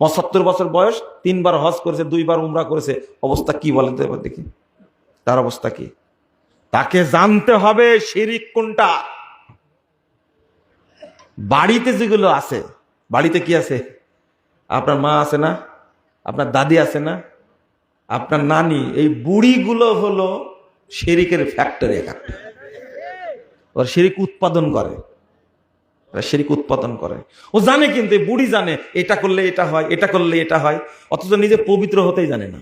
পঁচাত্তর বছর বয়স, তিনবার হজ করেছে, দুইবার উমরা করেছে। অবস্থা কি বলেন তো দেখি। তার অবস্থা কি? তাকে জানতে হবে শিরিক কোনটা। বাড়িতে যেগুলো আছে, বাড়িতে কি আছে? আপনার মা আছে না? আপনার দাদি আছে না? আপনার নানি, এই বুড়িগুলো হলো শিরিকের ফ্যাক্টরি একটা ওরা শিরিক উৎপাদন করে। ওরা শিরিক উৎপাদন করে। ও জানে কিন্তু বুড়ি জানে, এটা করলে এটা হয়, এটা করলে এটা হয়, অথচ নিজে পবিত্র হতেই জানে না।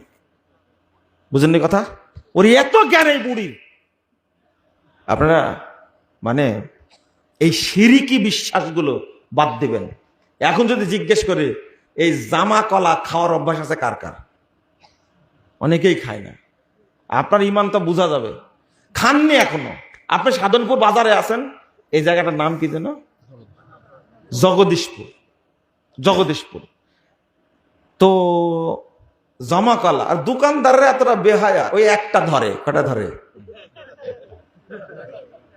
বুঝেননি কথা? ওর এত জ্ঞান এই বুড়ির। আপনারা মানে এই সিরিকি বিশ্বাসগুলো বাদ দিবেন। এখন যদি জিজ্ঞেস করে, এই জামা কলা খাওয়ার অভ্যাস আছে কার কার? অনেকেই খায় না। আপনার ইমান তো বোঝা যাবে। খাননি এখনও। আপনি সাধনপুর বাজারে আছেন, এই জায়গাটার নাম কি যেন? জগদীশপুর জগদীশপুর। তো জমা কলা আর দোকানদাররা এতটা বেহায়া, ওই একটা ধরে, কটা ধরে?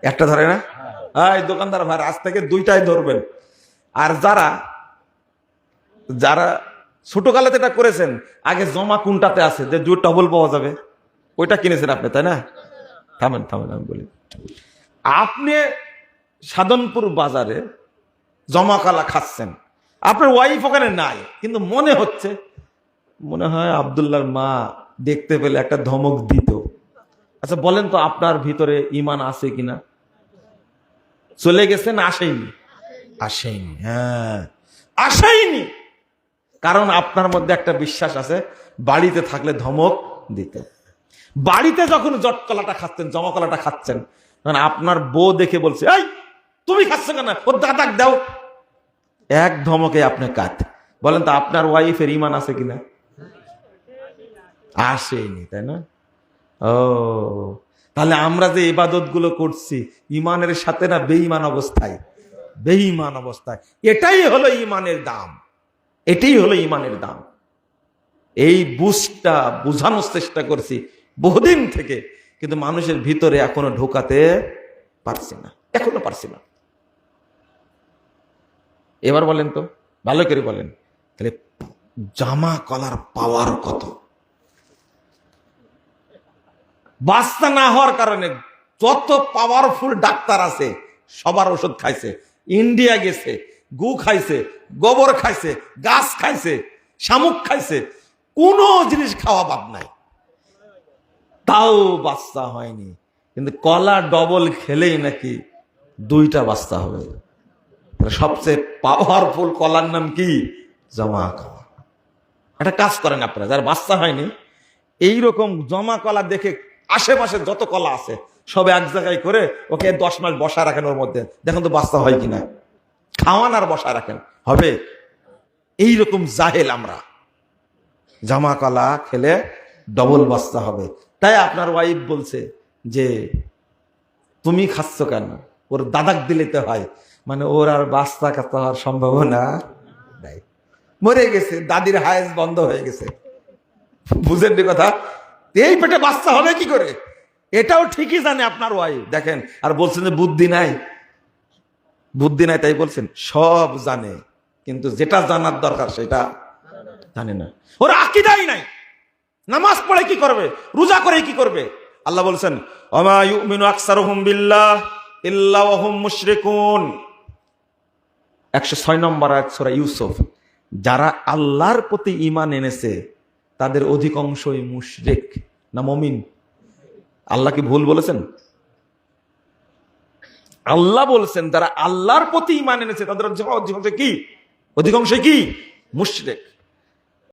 একটা ধরে না? এই দোকানদার ভাই, আজ থেকে দুইটাই ধরবেন। আর যারা যারা ছোট কালাতে এটা করেছেন, আগে জমা কোনটাতে আছে? যে দুই টবল পাওয়া যাবে। ওইটা কিনেছেন আপনি, তাই না? থামেন থামেন, আমি বলি। আপনি সাধনপুর বাজারে জমা কালা খাচ্ছেন। আপনার ওয়াইফ ওখানে নাই, কিন্তু মনে হচ্ছে, মনে হয় আবদুল্লাহর মা দেখতে পেলে একটা ধমক দিত। আচ্ছা বলেন তো আপনার ভিতরে ইমান আছে কিনা? চলে গেছেন আসেনি আসেনি হ্যাঁ। আসেনি কারণ আপনার মধ্যে একটা বিশ্বাস আছে, বাড়িতে থাকলে ধমক দিতে। বাড়িতে যখন জটকলাটা খাচ্ছেন, জমাকলাটা খাচ্ছেন আপনার বউ দেখে বলছে, এই তুমি খাচ্ছ কেন? ওর দাদাক দাও। এক ধমকে আপনি কাত বলেন তো, আপনার ওয়াইফের ইমান আছে কিনা? আসেনি, তাই না? ও, তাহলে আমরা যে ইবাদতগুলো করছি, ইমানের সাথে না বেঈমান অবস্থায়? বেঈমান অবস্থায়। এটাই হলো ইমানের দাম। এটাই হলো ইমানের দাম। এই বুঝটা বোঝানোর চেষ্টা করছি বহুদিন থেকে, কিন্তু মানুষের ভিতরে এখনও ঢোকাতে পারছি না, এখনও পারছি না। এবার বলেন তো, ভালো করে বলেন। তাহলে জামা কলার পাওয়ার কত? বাচ্চা না হওয়ার কারণে যত পাওয়ারফুল ডাক্তার আছে, সবার ওষুধ খাইছে। ইন্ডিয়া গেছে, গু খাইছে, গোবর খাইছে, গাছ খাইছে, শামুক খাইছে, কোনো জিনিস খাওয়া বাদ নাই। তাও বাচ্চা হয়নি। কিন্তু কলা ডবল খেলেই নাকি দুইটা বাচ্চা হবে সবচেয়ে পাওয়ারফুল কলার নাম কি? জমা খাওয়া একটা কাজ করেন আপনারা, যার বাচ্চা হয়নি এই রকম জমা কলা দেখে আশেপাশে যত কলা আছে, সব এক জায়গায় করে ওকে দশ মাস বসা রাখেন ওর মধ্যে। দেখুন তো বাচ্চা হয় কিনা। খাওয়ান আর বসা রাখেন। হবে? এই রকম জাহেল আমরা। জামা কলা খেলে ডবল বাচ্চা হবে। তাই আপনার ওয়াইফ বলছে যে, তুমি খাচ্ছ কেন? ওর দাদাক দিলেতে হয়। মানে ওর আর বাচ্চা কাচ্চা হওয়ার সম্ভাবনা নাই। মরে গেছে, দাদির হায়েস বন্ধ হয়ে গেছে। বুঝেন কথা? এই পেটে বাচ্চা হবে কি করে? এটাও ঠিকই জানে আপনার ওয়াইফ। দেখেন, আর বলছেন যে বুদ্ধি নাই। বুদ্ধি নাই, তাই বলছেন, সব জানে। কিন্তু যেটা জানার দরকার সেটা জানে না। ওর আকিদাই নাই। নামাজ পড়ে কি করবে? রোজা করে কি করবে? আল্লাহ বলছেন, অমা ইউমিনু আকসারুহুম বিল্লাহ ইল্লা ওয়া মুশরিকুন 106 নম্বর আয়াত সূরা ইউসুফ, যারা আল্লাহর প্রতি ইমান এনেছে, তাদের অধিকাংশই মুশরেক না মমিন? আল্লাহ কি ভুল বলেছেন? আল্লাহ বলছেন তারা আল্লাহর প্রতি ইমান এনেছে, তাদের অধিকাংশ কি? অধিকাংশ কি? মুশরিক।